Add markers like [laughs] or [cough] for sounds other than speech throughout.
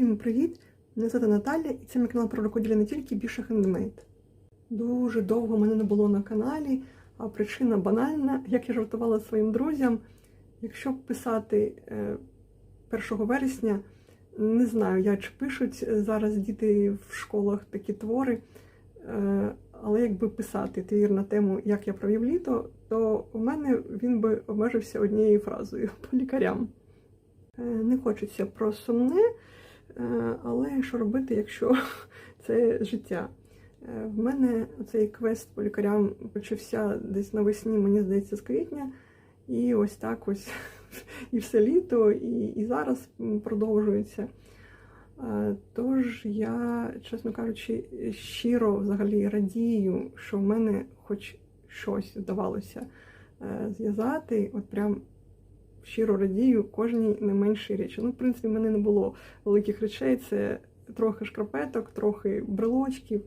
Всім привіт! Мене звати Наталя, і це мій канал про рукоділля не тільки більше хендмейд. Дуже довго мене не було на каналі, а причина банальна, як я жартувала своїм друзям. Якщо писати е, 1 вересня, не знаю, я чи пишуть зараз діти в школах такі твори, е, але якби писати твір на тему, як я провів літо, то у мене він би обмежився однією фразою [laughs] по лікарям. Е, Не хочеться про сумне, е, але що робити, якщо [laughs] це життя? Е, В мене цей квест по лікарям почався десь навесні, мені здається, з квітня. І ось так ось [laughs] і все літо, і, і зараз продовжується. Е, Тож я, чесно кажучи, щиро взагалі радію, що в мене хоч щось вдавалося е, зв'язати. От прям щиро радію кожній не меншій речі. Ну, в принципі, в мене не було великих речей. Це трохи шкарпеток, трохи брелочків.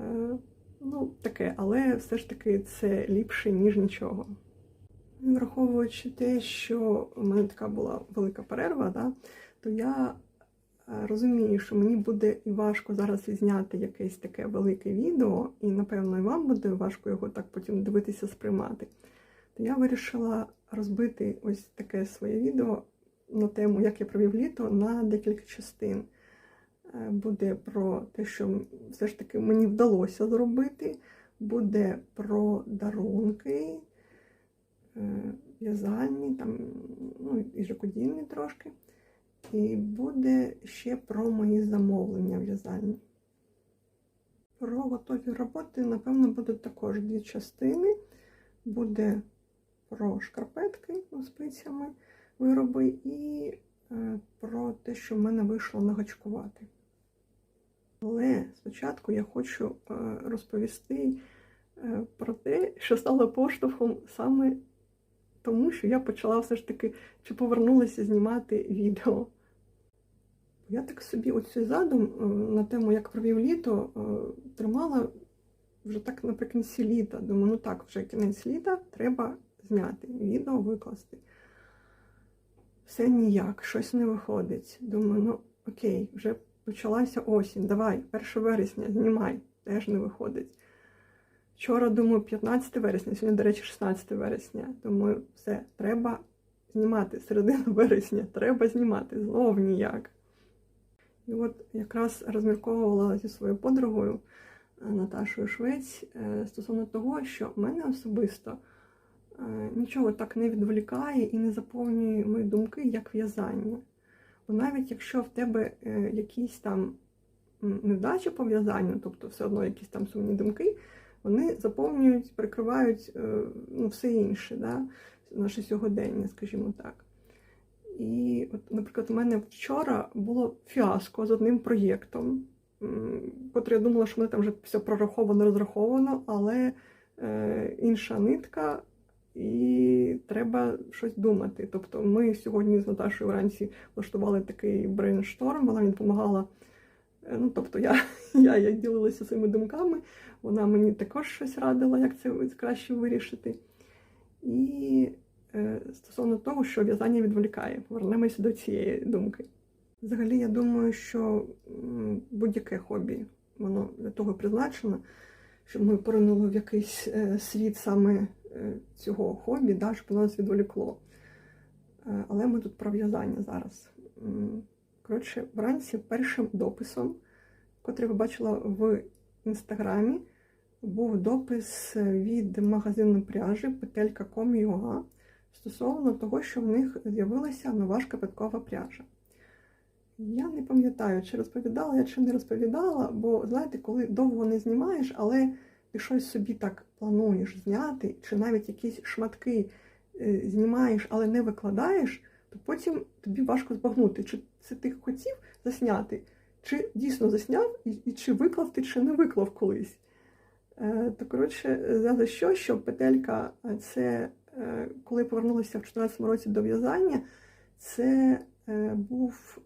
Е, Ну, таке, але все ж таки це ліпше, ніж нічого. Враховуючи те, що в мене така була велика перерва, да, то я е, розумію, що мені буде і важко зараз зняти якесь таке велике відео, і, напевно, і вам буде важко його так потім дивитися, сприймати. То я вирішила розбити ось таке своє відео на тему, як я провів літо, на декілька частин. Е, Буде про те, що все ж таки мені вдалося зробити, буде про дарунки е, в'язальні, там, ну, і рукодільні трошки. І буде ще про мої замовлення в'язальні. Про готові роботи, напевно, будуть також дві частини. Буде про шкарпетки ну, спицями вироби і е, про те, що в мене вийшло нагачкувати. Але спочатку я хочу е, розповісти е, про те, що стало поштовхом саме тому, що я почала все ж таки чи повернулася знімати відео. Я так собі оцей задум на тему, як провів літо, тримала вже так наприкінці літа. Думаю, ну так, вже кінець літа, треба зняти відео, викласти. Все ніяк, щось не виходить. Думаю, ну окей, вже почалася осінь, давай, 1 вересня, знімай, теж не виходить. Вчора, думаю, 15 вересня, сьогодні, до речі, 16 вересня. Думаю, все, треба знімати. Середина [laughs] вересня, треба знімати, знов ніяк. І от якраз розмірковувала зі своєю подругою е, Наташою Швець е, стосовно того, що мене особисто нічого так не відволікає і не заповнює мої думки, як в'язання. Бо навіть якщо в тебе е, якісь там невдачі по в'язанню, тобто все одно якісь там сумні думки, вони заповнюють, прикривають е, ну, все інше, да? наше сьогодення, скажімо так. І, от, наприклад, у мене вчора було фіаско з одним проєктом, котрий я думала, що мене там вже все прораховано, розраховано, але е, інша нитка, і треба щось думати. Тобто ми сьогодні з Наташою вранці влаштували такий брейншторм, вона мені допомагала. Е, Ну, тобто я, [laughs] я, я ділилася своїми думками, вона мені також щось радила, як це краще вирішити. І е, стосовно того, що в'язання відволікає, повернемося до цієї думки. Взагалі, я думаю, що будь-яке хобі, воно для того призначено, щоб ми поринули в якийсь е, світ саме цього хобі, да, щоб воно нас відволікло. Е, але ми тут про в'язання зараз. Коротше, вранці першим дописом, котрий ви бачила в інстаграмі, був допис від магазину пряжі petelka.com.ua стосовно того, що в них з'явилася нова шкарпеткова пряжа. Я не пам'ятаю, чи розповідала я, чи не розповідала, бо знаєте, коли довго не знімаєш, але ти щось собі так плануєш зняти, чи навіть якісь шматки е, знімаєш, але не викладаєш, то потім тобі важко збагнути, чи це ти хотів засняти, чи дійсно засняв, і, і чи виклав ти, чи не виклав колись. Е, то, коротше, за що, що петелька, е, це е, коли повернулася в 2014 році до в'язання, це е, був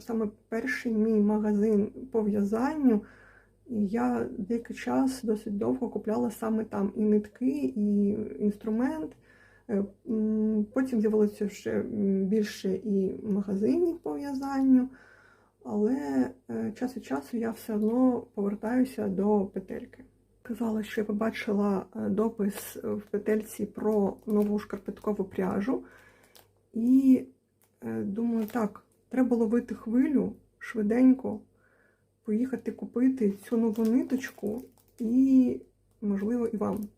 саме перший мій магазин по в'язанню. Я деякий час досить довго купляла саме там і нитки, і інструмент. Е, Потім з'явилося ще більше і магазинів по в'язанню. але е, час від часу я все одно повертаюся до петельки. Казала, що я побачила е, допис в петельці про нову шкарпеткову пряжу. І думаю, так, треба ловити хвилю швиденько, поїхати купити цю нову ниточку і, можливо, і вам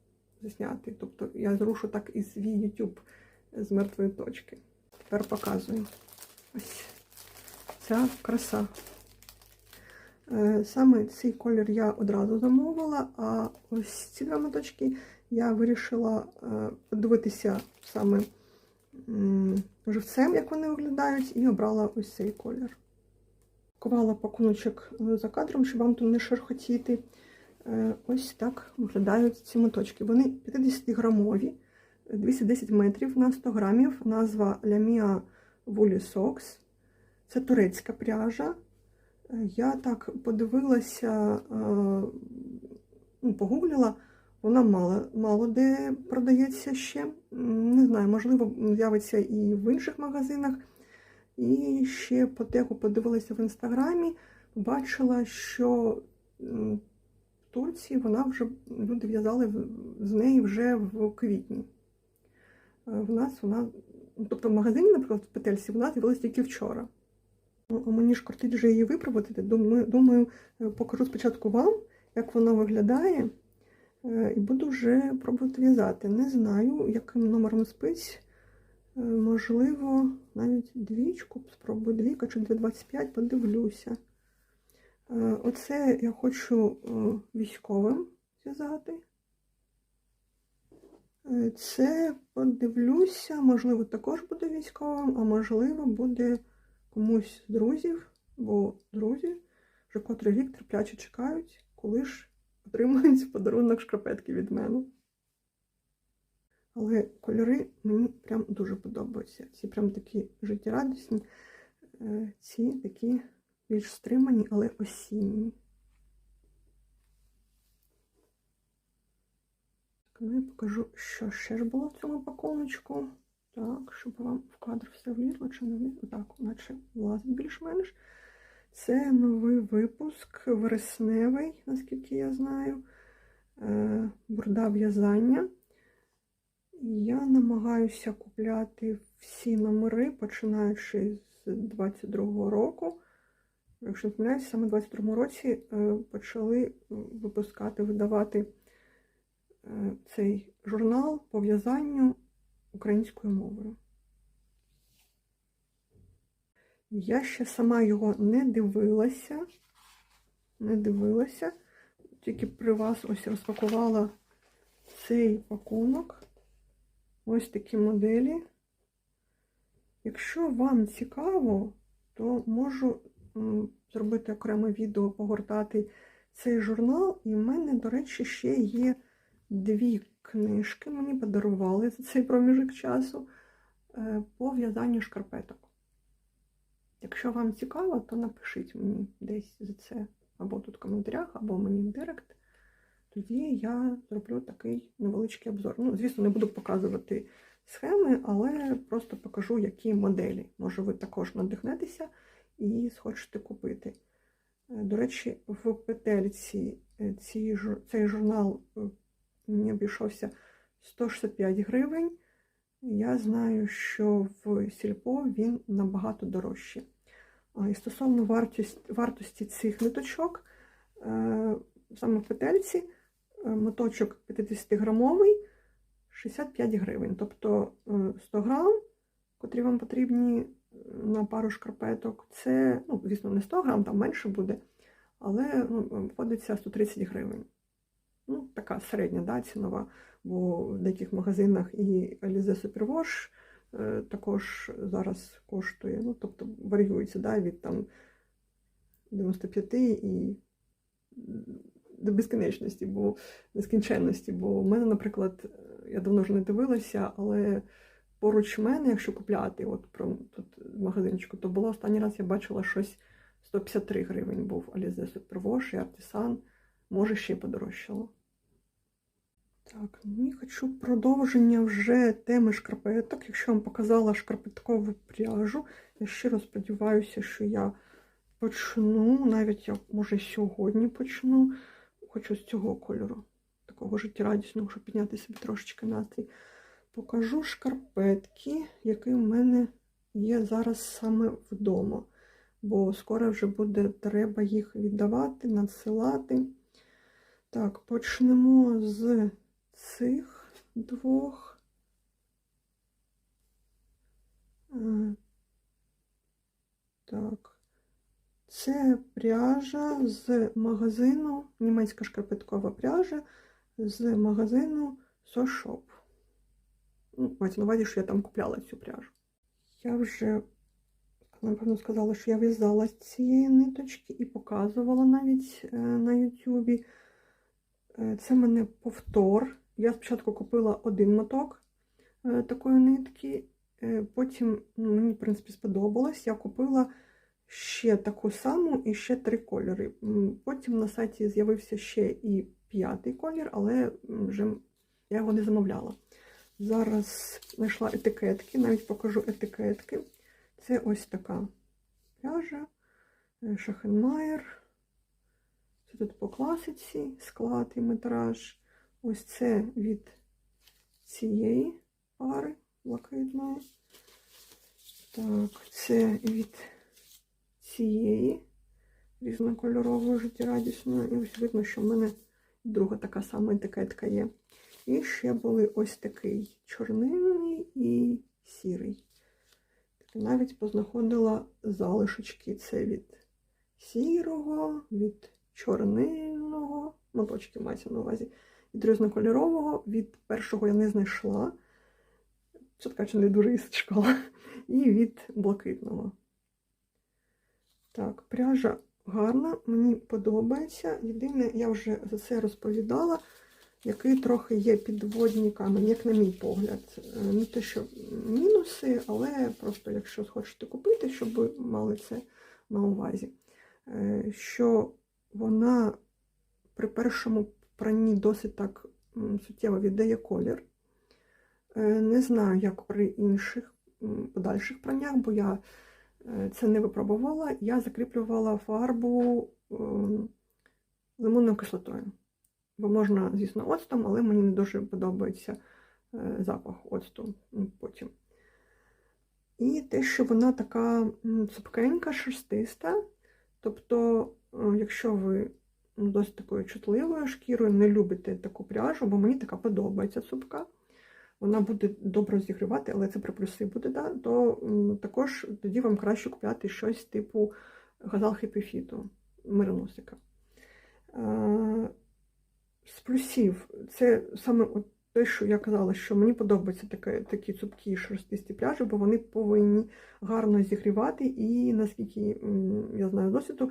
засняти. Тобто я зрушу так і свій YouTube з мертвої точки. Тепер показую. Ось ця краса. Е, Саме цей колір я одразу замовила, а ось ці два моточки я вирішила е, подивитися саме живцем, як вони виглядають, і обрала ось цей колір. Кувала пакуночок е, за кадром, щоб вам тут не шерхотіти. Е, Ось так виглядають ці моточки. Вони 50-грамові, 210 метрів на 100 грамів. Назва Lamia Woolly Socks. Це турецька пряжа. Е, Я так подивилася, ну, погуглила, вона мало, мало де продається ще. Не знаю, можливо, з'явиться і в інших магазинах. І ще по тегу подивилася в інстаграмі, бачила, що в Турції вона вже люди в'язали з неї вже в квітні. Е, В нас вона, тобто в магазині, наприклад, в петельці, вона з'явилася тільки вчора. Мені ж кортить вже її випробувати. Думаю, е, покажу спочатку вам, як вона виглядає, е, і буду вже пробувати в'язати. Не знаю, яким номером спиць. Е, Можливо, навіть двічку спробую, двійка чи 2,25, подивлюся. Е, Оце я хочу е, військовим зв'язати. Е, Це подивлюся, можливо, також буде військовим, а можливо, буде комусь з друзів, бо друзі вже котрий рік терпляче чекають, коли ж отримають [laughs] подарунок шкарпетки від мене. Але кольори мені прям дуже подобаються. Ці прям такі життєрадісні, е, ці такі більш стримані, але осінні. Ну я покажу, що ще ж було в цьому пакуночку. Так, щоб вам в кадр все влізло чи не влізло. Так, наче влазить більш-менш. Це новий випуск, вересневий, наскільки я знаю. Е, Бурда в'язання. Я намагаюся купляти всі номери, починаючи з 22-го року. Якщо не помиляюсь, саме в 22-му році е, почали випускати, видавати е, цей журнал по в'язанню українською мовою. Я ще сама його не дивилася, не дивилася, тільки при вас ось розпакувала цей пакунок. Ось такі моделі. Якщо вам цікаво, то можу зробити окреме відео, погортати цей журнал. І в мене, до речі, ще є дві книжки, мені подарували за цей проміжок часу е, по в'язанню шкарпеток. Якщо вам цікаво, то напишіть мені десь за це або тут в коментарях, або мені в директ. Тоді я зроблю такий невеличкий обзор. Ну, звісно, не буду показувати схеми, але просто покажу, які моделі. Може, ви також надихнетеся і схочете купити. Е, До речі, в петельці е, ці, цей журнал е, мені обійшовся 165 гривень. Я знаю, що в Сільпо він набагато дорожчий. І стосовно вартість, вартості цих ниточок, саме в петельці, моточок 50-грамовий 65 гривень. Тобто е, 100 грам, котрі вам потрібні е, на пару шкарпеток, це, ну, звісно, не 100 грам, там менше буде, але ну, входиться 130 гривень. Ну, така середня да, цінова, бо в деяких магазинах і Alize Superwash е, також зараз коштує, ну, тобто варіюється да, від там 95 і до безкінечності, бо нескінченності. Бо в мене, наприклад, е, я давно вже не дивилася, але поруч мене, якщо купляти, от про тут в магазинчику, то було останній раз я бачила щось 153 гривень був Alize Superwash і Artisan, може ще й подорожчало. Так, ну і хочу продовження вже теми шкарпеток. Якщо вам показала шкарпеткову пряжу, я щиро сподіваюся, що я почну, навіть я може сьогодні почну. Хочу з цього кольору, такого життєрадісного, щоб підняти собі трошечки настрій. Покажу шкарпетки, які в мене є зараз саме вдома. Бо скоро вже буде треба їх віддавати, надсилати. Так, почнемо з цих двох. Е, Так. Це пряжа з магазину, німецька шкарпеткова пряжа з магазину Soshop. Ну, мається на увазі, що я там купляла цю пряжу. Я вже, напевно, сказала, що я в'язала з цієї ниточки і показувала навіть е, на Ютубі. Е, Це в мене повтор. Я спочатку купила один моток е, такої нитки, потім ну, мені, в принципі, сподобалось. Я купила ще таку саму і ще три кольори. Потім на сайті з'явився ще і п'ятий колір, але вже я його не замовляла. Зараз знайшла етикетки, навіть покажу етикетки. Це ось така пряжа, е, Шахенмайер. Це тут по класиці склад і метраж. Ось це від цієї пари блакитної. Так, це від цієї різнокольорової життєрадісної. І ось видно, що в мене друга така сама етикетка є. І ще були ось такий чорнильний і сірий. Навіть познаходила залишечки. Це від сірого, від чорнильного, моточки мається на увазі, від різнокольорового, від першого я не знайшла. Це така чи не дуже і. І від блакитного. Так, пряжа гарна, мені подобається. Єдине, я вже за це розповідала, який трохи є підводні камені, як на мій погляд. Е, Не те, що мінуси, але просто якщо хочете купити, щоб ви мали це на увазі. Е, Що вона при першому пранні досить так суттєво віддає колір. Е, Не знаю, як при інших подальших праннях, бо я це не випробувала. Я закріплювала фарбу ем, лимонною кислотою. Бо можна, звісно, оцтом, але мені не дуже подобається е, запах оцту потім. І те, що вона така цупкенька, шерстиста. Тобто, е, якщо ви досить такою чутливою шкірою, не любите таку пряжу, бо мені така подобається цупка, вона буде добре зігрівати, але це при плюси буде, да, то також тоді вам краще купляти щось типу газал хепіфіту, мироносика. З плюсів, це саме от те, що я казала, що мені подобаються такі, такі цупкі шерстисті пляжі, бо вони повинні гарно зігрівати, і наскільки я знаю досвіду,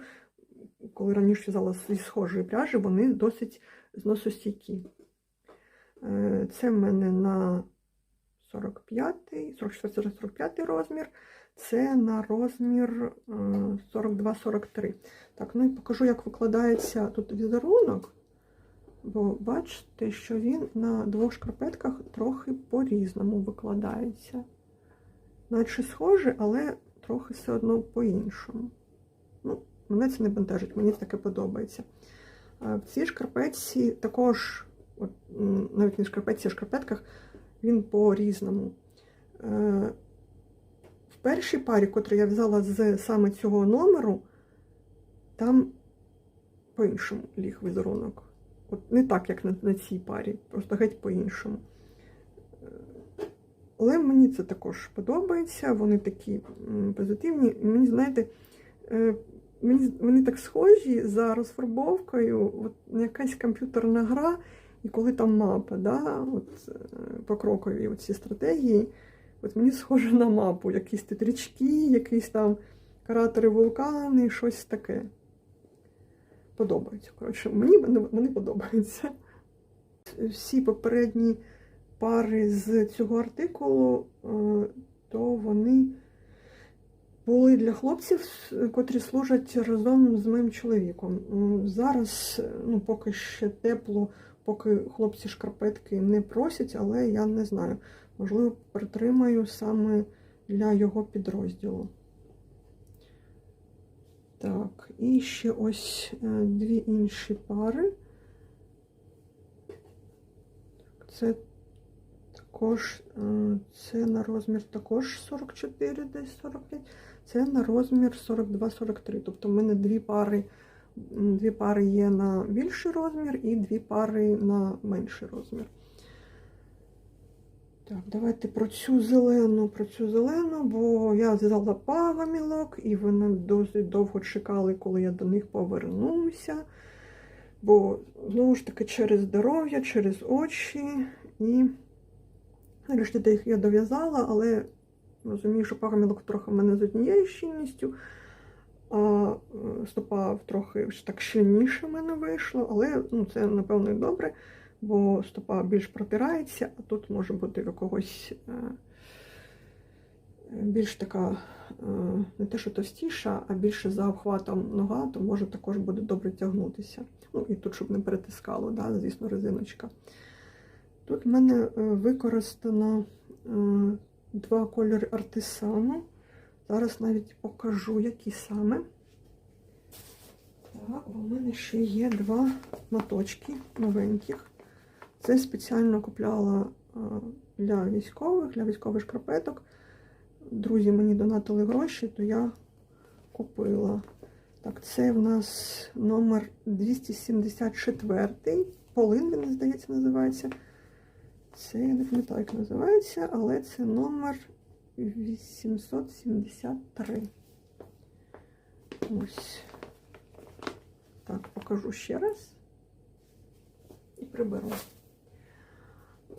коли раніше в'язала зі схожої пряжі, вони досить зносостійкі. Е, Це в мене на 45-й, 44-45 розмір, це на розмір е, 42-43. Так, ну і покажу, як викладається тут візерунок. Бо бачите, що він на двох шкарпетках трохи по-різному викладається. Наче схоже, але трохи все одно по-іншому. Ну, мене це не бентежить, мені таке подобається. В цій шкарпетці також, от, навіть не в шкарпетці, а шкарпетках, він по-різному. Е, В першій парі, котру я взяла з саме цього номеру, там по-іншому ліг візерунок. От не так, як на, на цій парі, просто геть по-іншому. Е, Але мені це також подобається, вони такі позитивні. Мені, знаєте, е, мені, вони так схожі за розфарбовкою, от якась комп'ютерна гра, і коли там мапа, да, от, е, покрокові ці стратегії, от мені схоже на мапу, якісь тут якісь там кратери вулкани, щось таке подобаються. Коротше, мені вони подобаються. Всі попередні пари з цього артикулу, е, то вони були для хлопців, котрі служать разом з моїм чоловіком. Зараз, е, ну, поки ще тепло, поки хлопці шкарпетки не просять, але я не знаю. Можливо, притримаю саме для його підрозділу. Так. І ще ось е, дві інші пари. Це також, е, це на розмір також 44, десь 45. Це на розмір 42-43. Тобто в мене дві пари, дві пари є на більший розмір і дві пари на менший розмір. Так, давайте про цю зелену, про цю зелену, бо я зв'язала пагамілок, і вони досить довго чекали, коли я до них повернуся. Бо, знову ж таки, через здоров'я, через очі. І нарешті я дов'язала, але розумію, що пагамілок трохи в мене з однією щільністю, а е, стопа трохи так щільніше в мене вийшло, але ну, це, напевно, і добре бо стопа більш протирається, а тут може бути якогось е, більш така, е, не те, що товстіша, а більше за обхватом нога, то може також буде добре тягнутися. Ну і тут, щоб не перетискало, да, звісно, резиночка. Тут в мене використано два кольори артисану. Зараз навіть покажу, які саме. Так, у мене ще є два моточки новеньких. Це спеціально купляла для військових, для військових шкарпеток. Друзі мені донатили гроші, то я купила. Так, це в нас номер 274. Полин, він, здається, називається. Це я не пам'ятаю, як називається, але це номер 873. Ось. Так, покажу ще раз і приберу.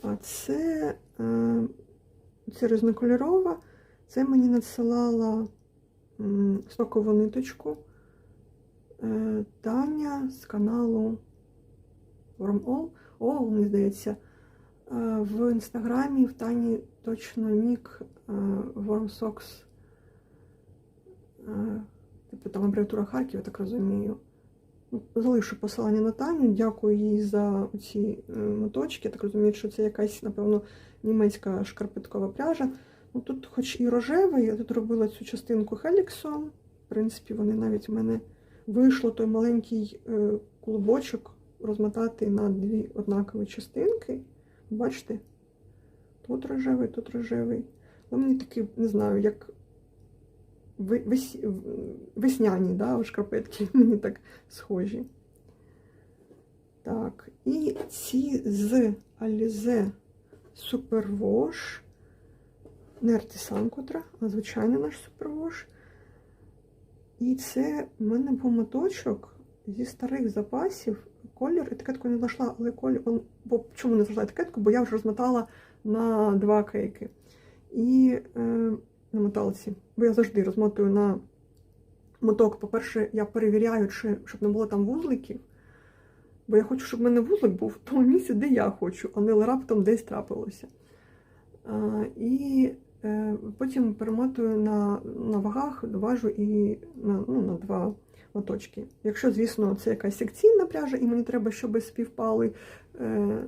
А це, е, це різнокольорова. Це мені надсилала сокову ниточку е, Таня з каналу All. All, мені здається, е, в інстаграмі в Тані точно Warm Socks. Типу там абревіатура Харків, я так розумію. Залишу посилання на Таню, дякую їй за ці е, моточки. Так розумію, що це якась, напевно, німецька шкарпеткова пряжа. Ну, Тут, хоч і рожевий, я тут робила цю частинку хеліксом. В принципі, вони навіть в мене вийшло той маленький е, клубочок розмотати на дві однакові частинки. Бачите? Тут рожевий, тут рожевий. Але мені такий, не знаю, як вес... весняні да, шкарпетки, [laughs] мені так схожі. Так, і ці з Alize Superwash, не артисан котра, а звичайний наш Superwash. І це в мене був моточок зі старих запасів. Колір, етикетку не знайшла, але колір. Бо чому не знайшла етикетку? Бо я вже розмотала на два кейки. І е, на моталці. Бо я завжди розмотую на моток. По-перше, я перевіряю, чи, щоб не було там вузликів. Бо я хочу, щоб в мене вузлик був в [laughs] тому місці, де я хочу, а не раптом десь трапилося. А, І е, потім перемотую на на вагах, важу і на ну, на два моточки. Якщо, звісно, це якась секційна пряжа, і мені треба, щоб співпали. Е,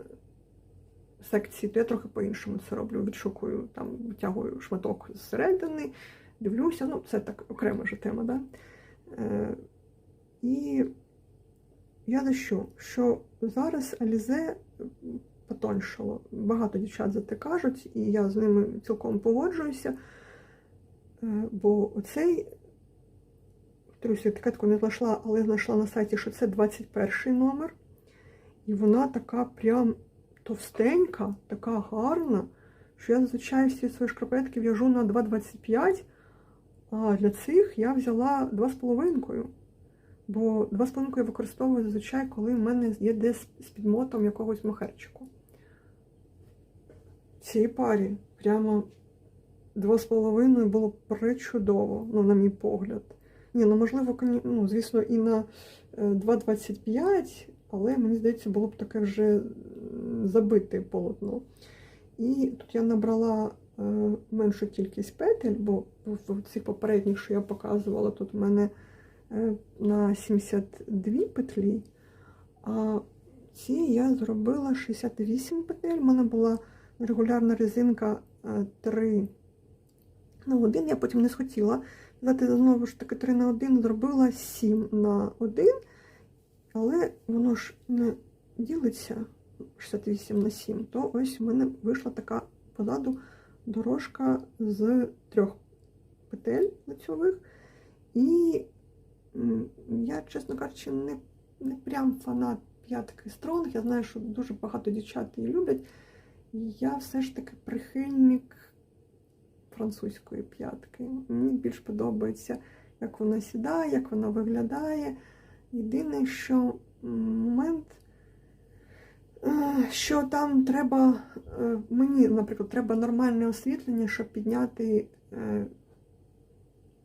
секції, то я трохи по-іншому це роблю. Відшукую, там, витягую шматок зсередини, дивлюся, ну, це так окрема вже тема, да? Е, І я за що? Що зараз Алізе потоншало. Багато дівчат за те кажуть, і я з ними цілком погоджуюся. Е, бо оцей, повторюся, етикетку не знайшла, але знайшла на сайті, що це 21 номер. І вона така прям товстенька, така гарна, що я зазвичай всі свої шкарпетки в'яжу на 2,25, а для цих я взяла 2,5. Бо 2,5 я використовую зазвичай, коли в мене є десь з підмотом якогось махерчику. В цій парі прямо 2,5 було причудово, ну, на мій погляд. Ні, ну можливо, ну, звісно, і на 2,25, але мені здається, було б таке вже забите полотно. І тут я набрала е, меншу кількість петель, бо в цих попередніх, що я показувала, тут в мене е, на 72 петлі, а ці я зробила 68 петель. У мене була регулярна резинка 3 на 1. Я потім не схотіла Взяти знову ж таки 3 на 1, зробила 7 на 1, але воно ж не ділиться 68 на 7, то ось в мене вийшла така позаду дорожка з трьох петель лицьових. І я, чесно кажучи, не, не прям фанат п'ятки стронг. Я знаю, що дуже багато дівчат її люблять. Я все ж таки прихильник французької п'ятки. Мені більш подобається, як вона сідає, як вона виглядає. Єдине, що момент, що там треба, е, мені, наприклад, треба нормальне освітлення, щоб підняти е,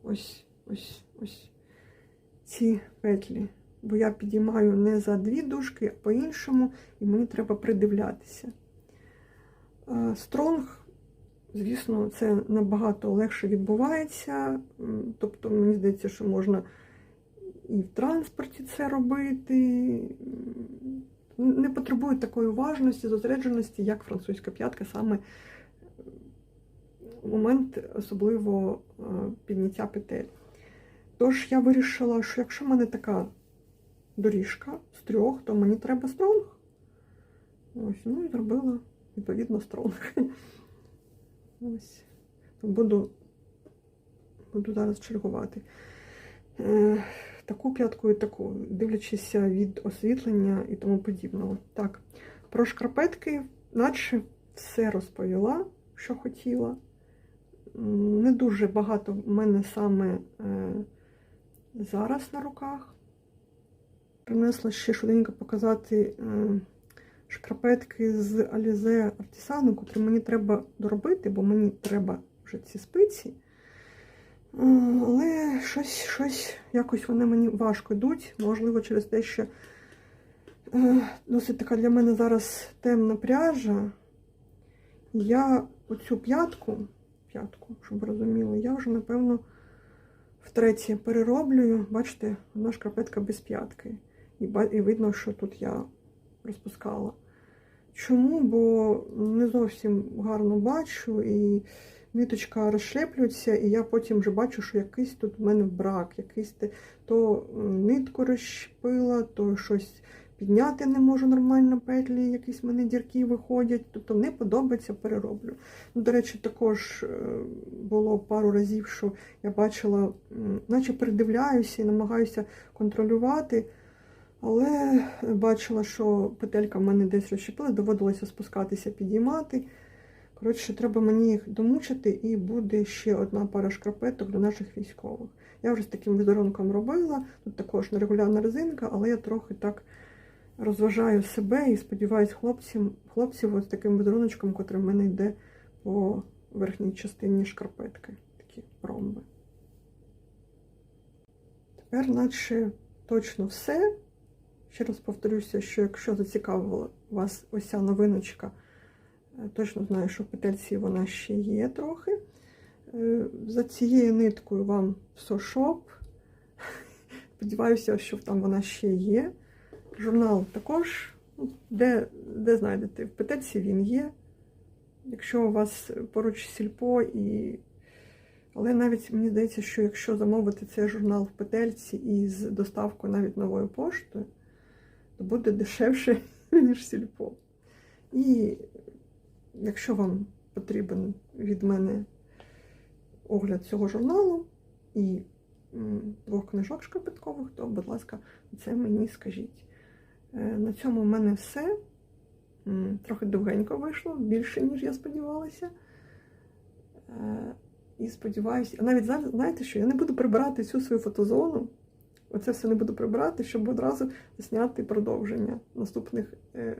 ось, ось, ось ці петлі. Бо я підіймаю не за дві дужки, а по-іншому, і мені треба придивлятися. Е, Стронг, звісно, це набагато легше відбувається. Тобто, мені здається, що можна і в транспорті це робити. Не потребує такої уважності, зосередженості, як французька п'ятка, саме момент особливо е, підняття петель. Тож я вирішила, що якщо в мене така доріжка з трьох, то мені треба стронг. Ось, ну і зробила відповідно стронг. [laughs] Ось. Буду, буду зараз чергувати. Е, таку п'ятку і таку, дивлячися від освітлення і тому подібного. Так, про шкарпетки, наче все розповіла, що хотіла. Не дуже багато в мене саме е, зараз на руках. Принесла ще швиденько показати е, шкарпетки з Alize Artisan, котрі мені треба доробити, бо мені треба вже ці спиці. Але щось, щось якось вони мені важко йдуть. Можливо, через те, що е, досить така для мене зараз темна пряжа. Я оцю п'ятку, п'ятку, щоб розуміли, я вже, напевно, втретє перероблюю. Бачите, одна шкарпетка без п'ятки. І, і видно, що тут я розпускала. Чому? Бо не зовсім гарно бачу, і ниточка розшлеплюється, і я потім вже бачу, що якийсь тут в мене брак, якийсь то нитку розщепила, то щось підняти не можу нормально петлі, якісь в мене дірки виходять. Тобто не подобається, перероблю. Ну, До речі, також е, було пару разів, що я бачила, наче передивляюся і намагаюся контролювати. Але бачила, що петелька в мене десь розщепила, доводилося спускатися, підіймати. Коротше, треба мені їх домучити, і буде ще одна пара шкарпеток для наших військових. Я вже з таким візерунком робила. Тут також нерегулярна резинка, але я трохи так розважаю себе і сподіваюсь хлопців, хлопців ось таким візеруночком, котрий в мене йде по верхній частині шкарпетки. Такі ромби. Тепер, наче точно все. Ще раз повторюся, що якщо зацікавила вас ось ця новиночка, точно знаю, що в петельці вона ще є трохи. Е, За цією ниткою вам сошоп. [laughs] Сподіваюся, що там вона ще є. Журнал також, ну, де, де знайдете, в петельці він є. Якщо у вас поруч сільпо і. Але навіть мені здається, що якщо замовити цей журнал в петельці із доставкою навіть новою поштою, то буде дешевше, [laughs] ніж сільпо. І якщо вам потрібен від мене огляд цього журналу і двох книжок шкарпеткових, то, будь ласка, це мені скажіть. Е, На цьому в мене все. Трохи довгенько вийшло, більше, ніж я сподівалася. Е, І сподіваюся, навіть зараз, знаєте що, я не буду прибирати всю свою фотозону. Оце все не буду прибирати, щоб одразу зняти продовження наступних е,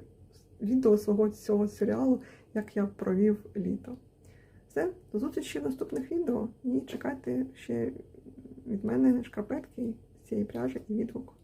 відео свого цього серіалу, як я провів літо. Все, до зустрічі в наступних відео і чекайте ще від мене шкарпетки з цієї пряжі і відгук.